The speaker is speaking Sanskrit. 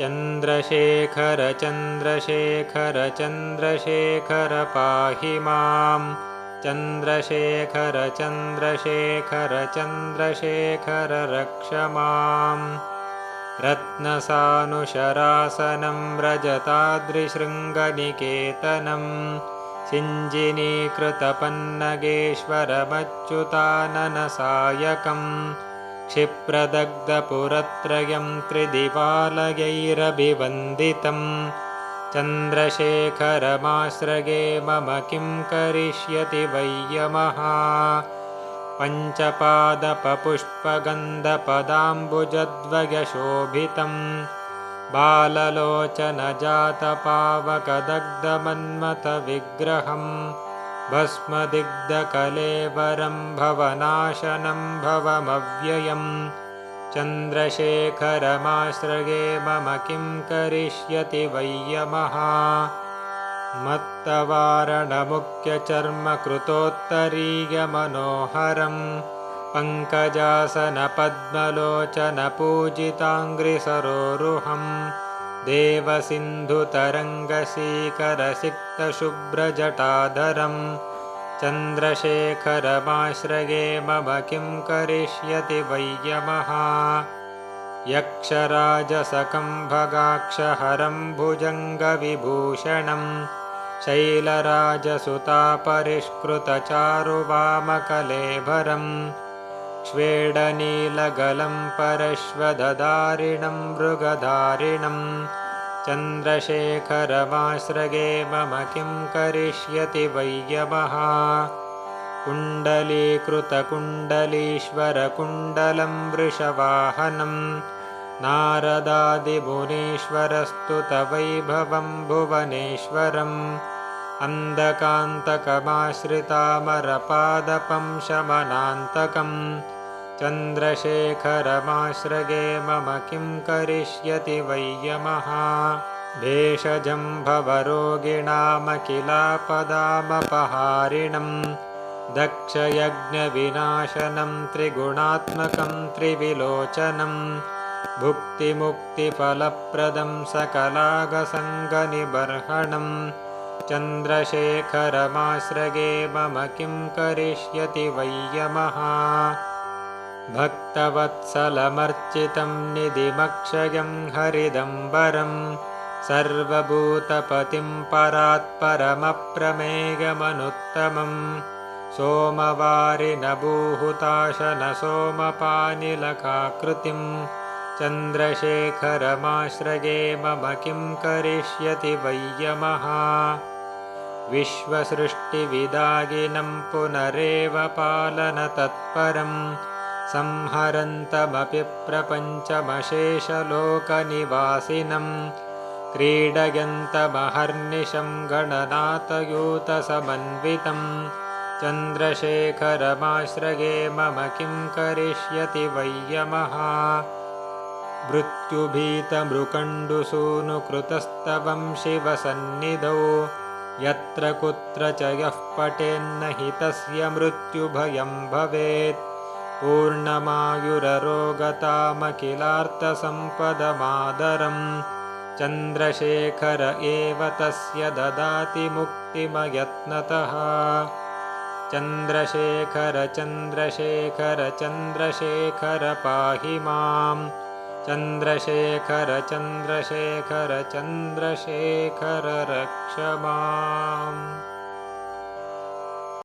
चन्द्रशेखर चन्द्रशेखर चन्द्रशेखर पाहि मां चन्द्रशेखर चन्द्रशेखर चन्द्रशेखर रक्ष माम्। रत्नसानुशरासनं व्रजताद्रिशृङ्गनिकेतनं सिञ्जिनीकृतपन्नगेश्वरमच्युताननसायकम् क्षिप्रदग्धपुरत्रयं त्रिदिवालयैरभिवन्दितं। चन्द्रशेखरमाश्रगे मम किं करिष्यति वैयमः पञ्चपादपपुष्पगन्धपदाम्बुजद्वयशोभितं। बाललोचनजातपावकदग्धमन्मथविग्रहं भस्मदिग्धकलेवरं भवनाशनं भवमव्ययं। चन्द्रशेखरमाश्रये मम किं करिष्यति वैयमः मत्तवारणमुख्यचर्मकृतोत्तरीयमनोहरं। पङ्कजासनपद्मलोचनपूजिताङ्घ्रिसरोरुहं देवसिन्धुतरङ्गसीकरसिक्तशुभ्रजटाधरं चन्द्रशेखरमाश्रये मम किं करिष्यति वैयमः? यक्षराजसकं भगाक्षहरं भुजङ्गविभूषणम्। शैलराजसुतापरिष्कृतचारुवामकलेभरं श्वेडनीलगलं परश्वदधारिणं मृगधारिणं चन्द्रशेखरमाश्रगे मम किं करिष्यति वैयमः कुण्डलीकृतकुण्डलीश्वरकुण्डलं वृषवाहनं। नारदादिभुवनेश्वरस्तुतवैभवं भुवनेश्वरम्। अन्धकान्तकमाश्रितामरपादपं शमनान्तकं चन्द्रशेखरमाश्रगे मम किं करिष्यति वैयमः भेषजं भवरोगिणामखिलापदामपहारिणं दक्षयज्ञविनाशनं त्रिगुणात्मकं त्रिविलोचनं भुक्तिमुक्तिफलप्रदं सकलागसङ्गनिबर्हणम् चन्द्रशेखरमाश्रगे मम किं करिष्यति वैयमः भक्तवत्सलमर्चितं निधिमक्षयं हरिदम्बरं सर्वभूतपतिं परात्परमप्रमेयमनुत्तमं सोमवारिनभूहुताशनसोमपानिलकाकृतिं चन्द्रशेखरमाश्रगे मम किं करिष्यति वैयमः विश्वसृष्टिविदागिनं पुनरेव पालनतत्परं संहरन्तमपि प्रपञ्चमशेषलोकनिवासिनं क्रीडयन्तमहर्निशं गणनाथयूतसमन्वितं चन्द्रशेखरमाश्रये मम किं करिष्यति वैयमः मृत्युभीतमृकण्डुसूनुकृतस्तवं शिवसन्निधौ। यत्र कुत्र च यः पटेन्न हि तस्य मृत्युभयं भवेत् पूर्णमायुररोगतामखिलार्थसम्पदमादरं चन्द्रशेखर एव तस्य ददाति मुक्तिमयत्नतः। चन्द्रशेखर चन्द्रशेखर चन्द्रशेखर पाहि माम्। चन्द्रशेखर चन्द्रशेखर चन्द्रशेखर रक्ष माम्